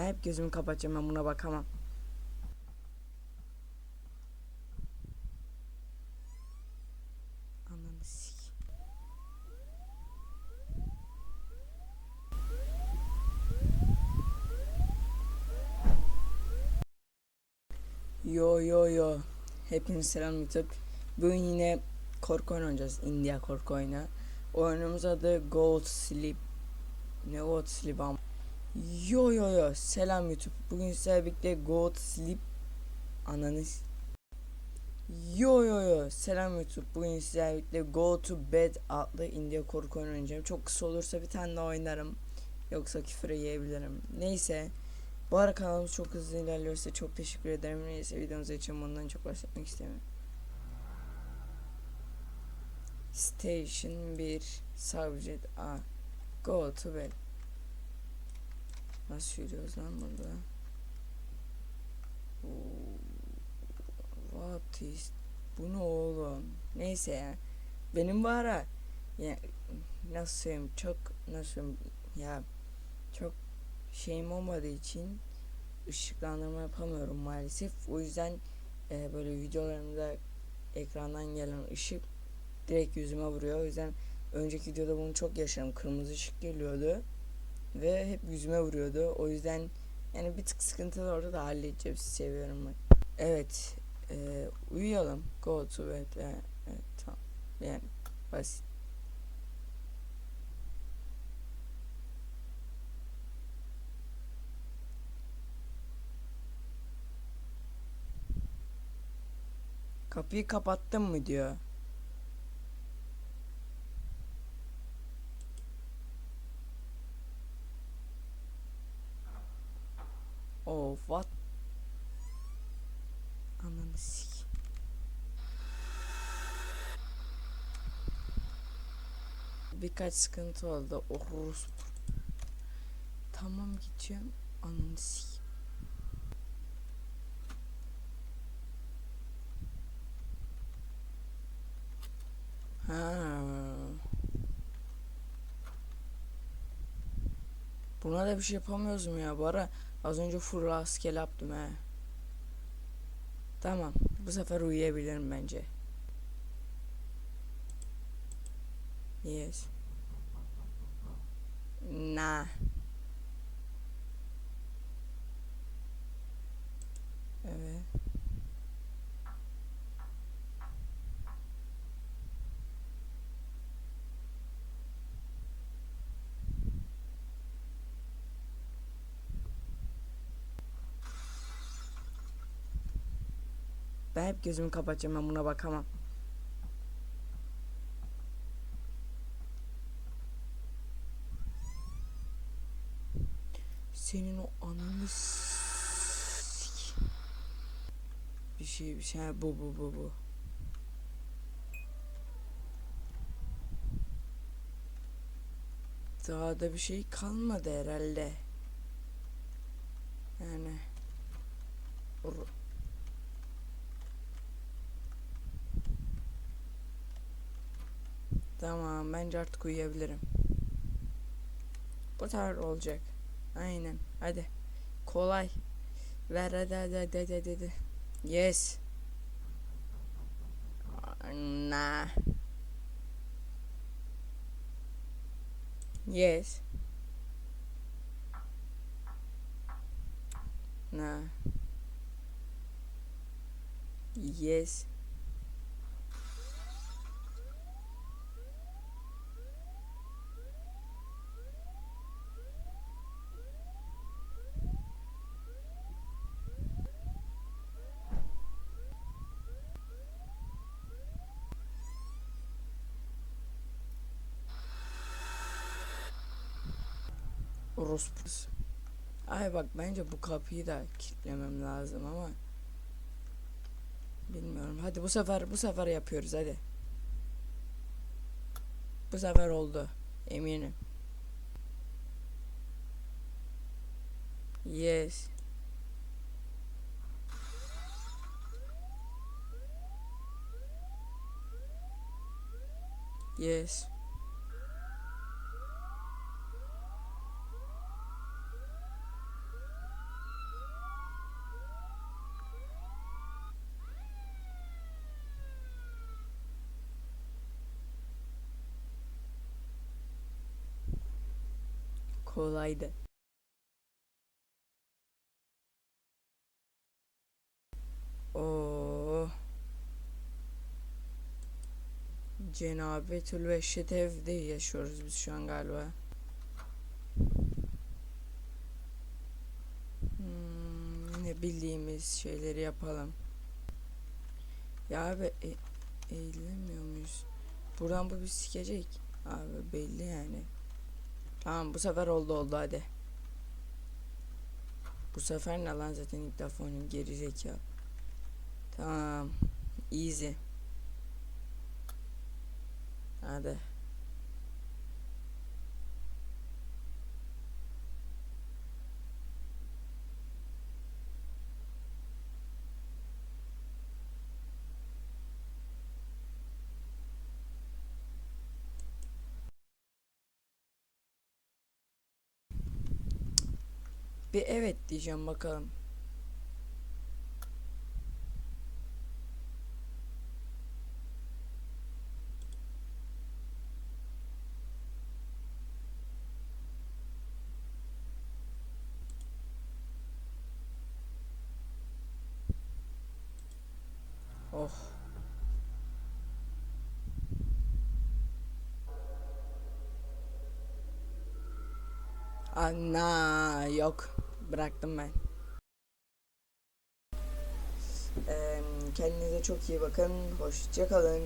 Ben hep gözümü kapatacağım ben buna bakamam. Ananı. Yo yo yo. Hepinize selam YouTube. Bugün yine korku oynayacağız. India korku oyunu. Oyunumuz adı Gold Sleep. Ne Gold Sleep am? Yo yo yo. Selam YouTube. Bugün sizlerle birlikte Gold Sleep ananız. Yo yo yo. Selam YouTube. Bugün sizlerle birlikte Go to Bed adlı India korku oyunu oynayacağım. Çok kısa olursa bir tane daha oynarım. Yoksa küfür yiyebilirim. Neyse. Bu ara kanalımız çok hızlı ilerliyor. Size çok teşekkür ederim. Neyse videomuza için bundan çok bahsetmek istemiyorum. Station 1 Subject A Go to bed Nasıl yürüyoruz lan burada? What is Bu ne oğlum? Neyse ya. Benim bu ara ya, nasıl çok nasıl söyleyeyim, ya çok şeyim olmadığı için ışıklandırma yapamıyorum maalesef. O yüzden e, böyle videolarımda ekrandan gelen ışık direkt yüzüme vuruyor. O yüzden önceki videoda bunu çok yaşadım. Kırmızı ışık geliyordu ve hep yüzüme vuruyordu. O yüzden yani bir tık sıkıntılı orada da halledeceğim. Sizi seviyorum ben. Evet. E, uyuyalım. Go to bed. E, evet, tamam. Yani basit. Kapıyı kapattın mı diyor. Oh what? Ananı sik. Birkaç sıkıntı oldu. Orus. Tamam gideceğim. Ananı sik. Ha. Buna da bir şey yapamıyoruz mu ya? Bu ara az önce full rastgele yaptım he. Tamam. Bu sefer uyuyabilirim bence. Yes. Nah. Evet. Ben hep gözümü kapatacağım ben buna bakamam. Senin o ananı Bir şey bir şey bu bu bu bu. Daha da bir şey kalmadı herhalde. Yani. Or- Tamam bence artık uyuyabilirim. Bu kadar olacak. Aynen. Hadi. Kolay. Ver hadi hadi hadi hadi. hadi. Yes. Nah. Yes. Nah. Yes. Orospus. Ay bak bence bu kapıyı da kilitlemem lazım ama bilmiyorum. Hadi bu sefer bu sefer yapıyoruz hadi. Bu sefer oldu. Eminim. Yes. Yes. Kolaydı. Oo. Cenabetül Vehşet evde yaşıyoruz biz şu an galiba. Hmm, bildiğimiz şeyleri yapalım. Ya abi e, eğilemiyor muyuz? Buradan bu bir sikecek. Abi belli yani. Tamam bu sefer oldu oldu hadi. Bu sefer ne lan zaten ilk defa oyunum geri zekalı. Tamam. Easy. Hadi. Bir evet diyeceğim bakalım. Oh. Ana yok. Bıraktım ben. Eee, kendinize çok iyi bakın. Hoşça kalın.